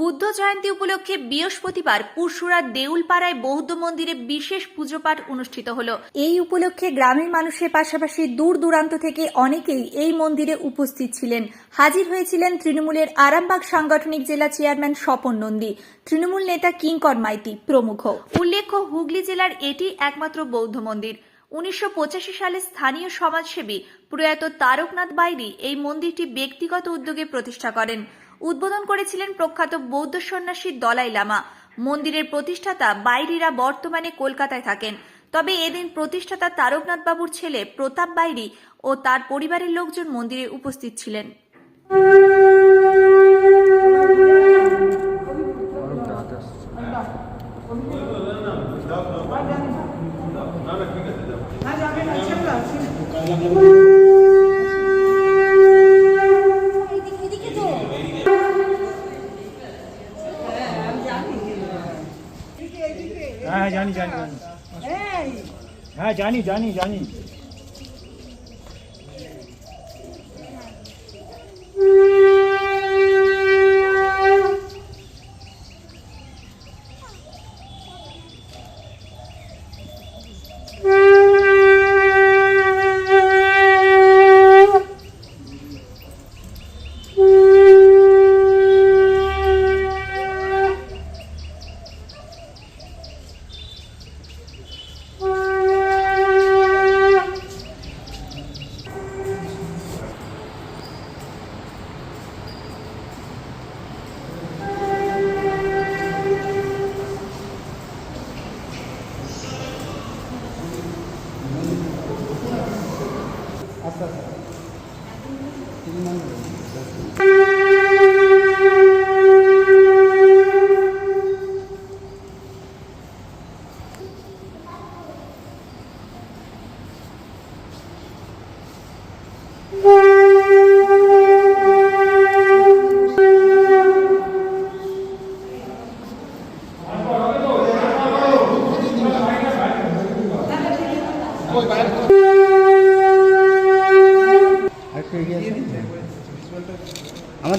বুদ্ধ জয়ন্তী উপলক্ষে বৃহস্পতিবার পুরসুরার দেউলপাড়ায় বৌদ্ধ মন্দিরে বিশেষ পুজো পাঠ অনুষ্ঠিত হলো। এই উপলক্ষে গ্রামের মানুষের পাশাপাশি দূর দূরান্ত থেকে অনেকেই এই মন্দিরে উপস্থিত ছিলেন। হাজির হয়েছিলেন তৃণমূলের আরামবাগ সাংগঠনিক জেলা চেয়ারম্যান স্বপন নন্দী। তৃণমূল নেতা কিঙ্কর মাইতি প্রমুখ। উল্লেখ্য হুগলি জেলার এটি একমাত্র বৌদ্ধ মন্দির। উনিশশো পঁচাশি সালে স্থানীয় সমাজসেবী প্রয়াত তারকনাথ বাইরি এই মন্দিরটি ব্যক্তিগত উদ্যোগে প্রতিষ্ঠা করেন। উদ্বোধন করেছিলেন প্রখ্যাত বৌদ্ধ সন্ন্যাসী দলাই লামা। মন্দিরের প্রতিষ্ঠাতা বাইরিরা বর্তমানে কলকাতায় থাকেন। তবে এদিন প্রতিষ্ঠাতা তারকনাথ বাবুর ছেলে প্রতাপ বাইরি ও তার পরিবারের লোকজন মন্দিরে উপস্থিত ছিলেন। হ্যাঁ હા જાની જાની જાની.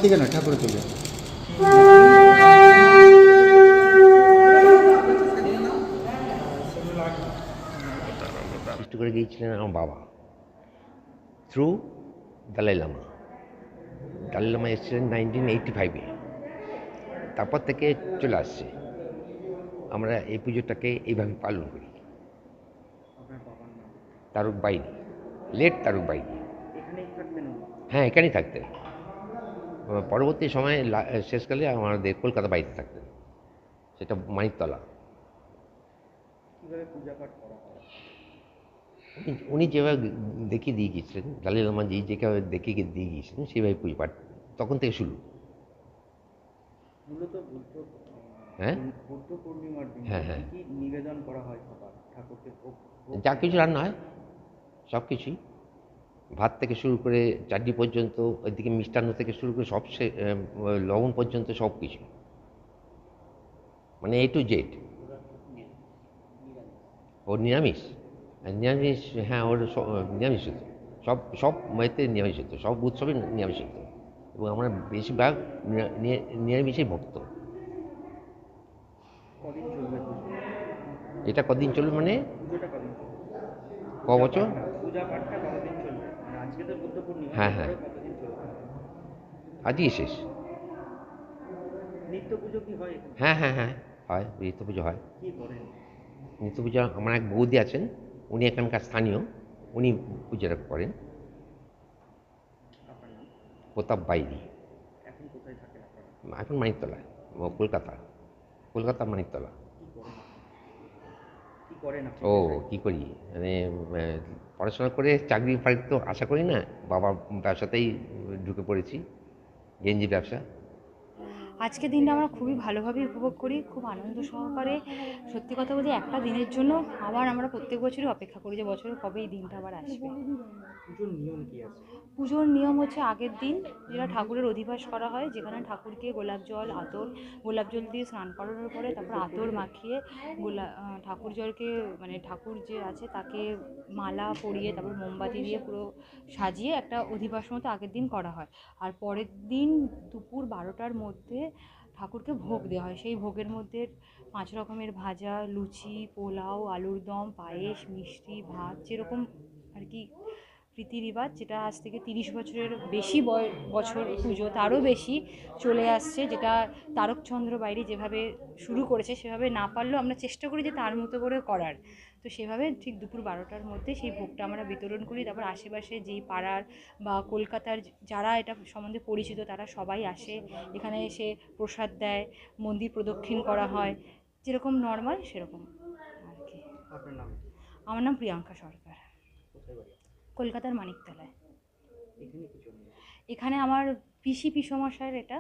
দিকে না ঠাকুরের দিকে সৃষ্টি করে গিয়েছিলেন আমার বাবা। থ্রু দালাই লামা দালাই লামা এসেছিলেন নাইনটিন এইটটি ফাইভে তারপর থেকে চলে আসছে। আমরা এই পুজোটাকে এইভাবে পালন করি। তারক বাইনি লেট তারক বাইনি হ্যাঁ এখানেই থাকতেন। পরবর্তী সময়ে শেষকালে আমাদের কলকাতা বাড়িতে থাকতেন। সেটা মানিকতলা। উনি- উনি যেভাবে দেখিয়ে দিয়ে গিয়েছিলেন দালিল রহমান জি যেভাবে দেখিয়ে দিয়ে গিয়েছিলেন সেইভাবে পুজো পাঠ তখন থেকে শুরু। হ্যাঁ? হ্যাঁ, হ্যাঁ। নিবেদন করা হয় যা কিছু রান্না হয় সব কিছুই। ভাত থেকে শুরু করে চাটনি পর্যন্ত ওইদিকে মিষ্টান্ন থেকে শুরু করে সব লবণ পর্যন্ত সব কিছু। মানে এ টু জেড ও নিরামিষ? নিরামিষ হ্যাঁ ওর নিরামিষ হতো। সব সব মেয়েতে নিরামিষ হতো সব উৎসবে নিরামিষ হতো। এবং আমরা বেশিরভাগ নিরা- নিরা- নিরামিষই ভক্ত? এটা কদিন চলবে মানে? ক বছর? হ্যাঁ, হ্যাঁ। আজই শেষ। নিত্য পুজো কি হয়? হ্যাঁ হ্যাঁ হ্যাঁ হয় নিত্য পুজো হয়। কি করেন? নিত্য পুজো আমার এক বৌদি আছেন উনি এখানকার স্থানীয় উনি পুজোটা করেন। প্রতাপ বাইরি। এখন মানিকতলায় কলকাতা কলকাতা মানিকতলা। করেন ও কি করি? মানে পড়াশোনা করে চাকরি ফাকরি তো আশা করি না বাবা ব্যবসাতেই ঢুকে পড়েছি গেঞ্জি ব্যবসা। আজকে দিনটা আমরা খুবই ভালোভাবে উপভোগ করি খুব আনন্দ সহকারে। সত্যি কথা বলতে একটা দিনের জন্য আবার আমরা প্রত্যেক বছরই অপেক্ষা করি যে বছরে কবে এই দিনটা আবার আসবে। পুজোর নিয়ম পুজোর নিয়ম হচ্ছে আগের দিন যেটা ঠাকুরের অধিবাস করা হয় যেখানে ঠাকুরকে গোলাপ জল আতর গোলাপ জল দিয়ে স্নান করানোর পরে তারপর আতর মাখিয়ে গোলা ঠাকুর জলকে মানে ঠাকুর যে আছে তাকে মালা পরিয়ে তারপর মোমবাতি দিয়ে পুরো সাজিয়ে একটা অধিবাস মতো আগের দিন করা হয়। আর পরের দিন দুপুর বারোটার মধ্যে ঠাকুরকে ভোগ দেওয়া হয়। সেই ভোগের মধ্যে পাঁচ রকমের ভাজা, লুচি, পোলাও, আলুর দম, পায়েস, মিষ্টি, ভাত, যেরকম আর কি রীতি রিবাজ যেটা আজ থেকে তিরিশ বছরের বেশি বয়- বছর পুজো তারও বেশি চলে আসছে যেটা তারকচন্দ্র বাইরে যেভাবে শুরু করেছে সেভাবে না পারলেও আমরা চেষ্টা করি যে তার মতো করে করার। তো সেভাবে ঠিক দুপুর বারোটার মধ্যে সেই ভোগটা আমরা বিতরণ করি তারপর আশেপাশে যেই পাড়ার বা কলকাতার যারা এটা সম্বন্ধে পরিচিত তারা সবাই আসে এখানে এসে প্রসাদ দেয় মন্দির প্রদক্ষিণ করা হয় যেরকম নর্মাল সেরকম আর কি। আমার নাম প্রিয়াঙ্কা সরকার। কলকাতার মানিকতলায়। এখানে কি জন্য এখানে আমার পিসি পিসমশাইয়ের এটা।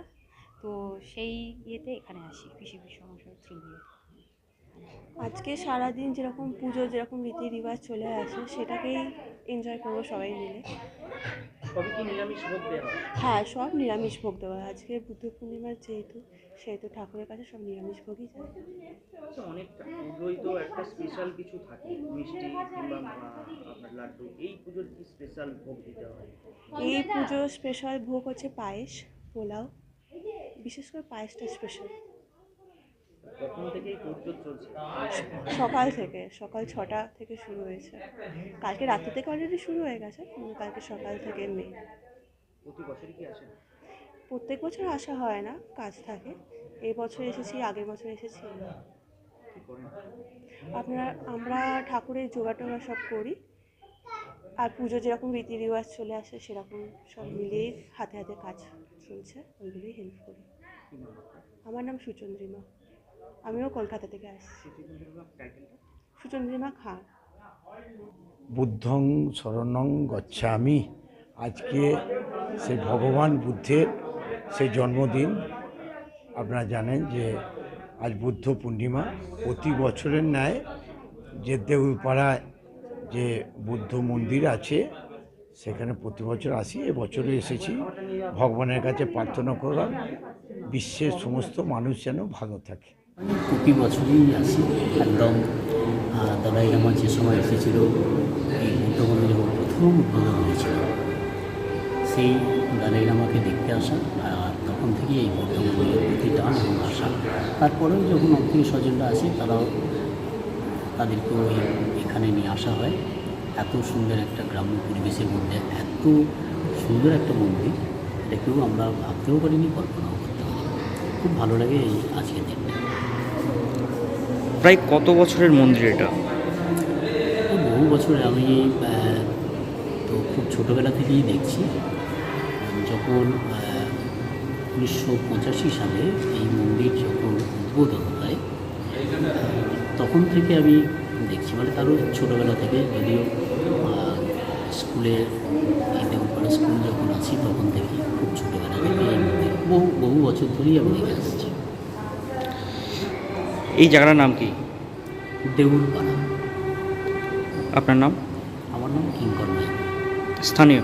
তো সেই ইয়েতে এখানে আসি পিসি পিসমশাইয়ের থ্রু দিয়ে। আজকে সারাদিন যেরকম পুজো যেরকম রীতি রিবাজ চলে আসে সেটাকেই এনজয় করব সবাই মিলে। সবই নিরামিষ ভোগ দেওয়া হ্যাঁ? সব নিরামিষ ভোগ দেওয়া হয়। আজকে বুদ্ধ পূর্ণিমার যেহেতু সেহেতু ঠাকুরের কাছে সব নিরামিষ ভোগই যায়। আচ্ছা অনেকটা। পুজোয় তো একটা স্পেশাল কিছু থাকে মিষ্টি কিংবা আপনার লাড্ডু এই পুজোর কি স্পেশাল ভোগ দিতে হয়? এই পুজোর স্পেশাল ভোগ হচ্ছে পায়েস পোলাও বিশেষ করে পায়েসটা স্পেশাল কখন থেকেই পুজো চলছে? সকাল থেকে সকাল ছটা থেকে শুরু হয়েছে। কালকে রাত্রি থেকে অলরেডি শুরু হয়ে গেছে কালকে সকাল থেকে মেয়ে প্রতি বছরই কি আসেন প্রত্যেক বছর আসা হয় না, কাজ থাকে। এই বছর এসেছি, আগের বছর এসেছি। আপনার, আমরা ঠাকুরের জোগাড় টোগাড় সব করি। আর পুজো যেরকম রীতি রেওয়াজ চলে আসে, সেরকম সব মিলিয়ে হাতে হাতে কাজ চলছে। ওইগুলোই হেল্প করি। আমার নাম সুচন্দ্রিমা। আমিও কলকাতা থেকে আসছি। সুচন্দ্রিমা খান বুদ্ধং শরণং গচ্ছামি। আজকে সেই ভগবান বুদ্ধের সেই জন্মদিন আপনারা জানেন যে আজ বুদ্ধ পূর্ণিমা। প্রতি বছরের ন্যায় যে দেউলপাড়ায় যে বুদ্ধ মন্দির আছে, সেখানে প্রতি বছর আসি। এবছরে এসেছি। ভগবানের কাছে প্রার্থনা করার বিশ্বের সমস্ত মানুষ যেন ভালো থাকে। প্রতি বছরই আসি একদম। দলাই লামা যে সময় এসেছিল, এই বুদ্ধ মন্দির প্রথম উদ্বোধন হয়েছিল। সেই দালাই লামাকে দেখতে আসা আর তখন থেকে এই বৌদ্ধ মন্দিরের প্রতি টান এবং আসা তারপরেও যখন আত্মীয় স্বজনরা আসে তারাও তাদেরকেও এখানে নিয়ে আসা হয়। এত সুন্দর একটা গ্রাম্য পরিবেশের মধ্যে এত সুন্দর একটা মন্দির এটা কেউ আমরা ভাবতেও পারিনি কল্পনাও করতে খুব ভালো লাগে এই আজকের দিনটা। প্রায় কত বছরের মন্দির এটা? বহু বছর আমি তো খুব ছোটোবেলা থেকেই দেখছি। যখন উনিশশো পঁচাশি সালে এই মন্দির যখন উদ্বোধন হয় তখন থেকে আমি দেখছি মানে তারও ছোটোবেলা থেকে যদিও স্কুলে এই দেবপাড়া স্কুল যখন আছি তখন থেকে খুব ছোটোবেলা থেকে এই মন্দির বহু বহু বছর ধরেই আমি দেখে আসছি। এই জায়গাটার নাম কি? দেউলপাড়া। আপনার নাম? আমার নাম কিঙ্কর স্থানীয়?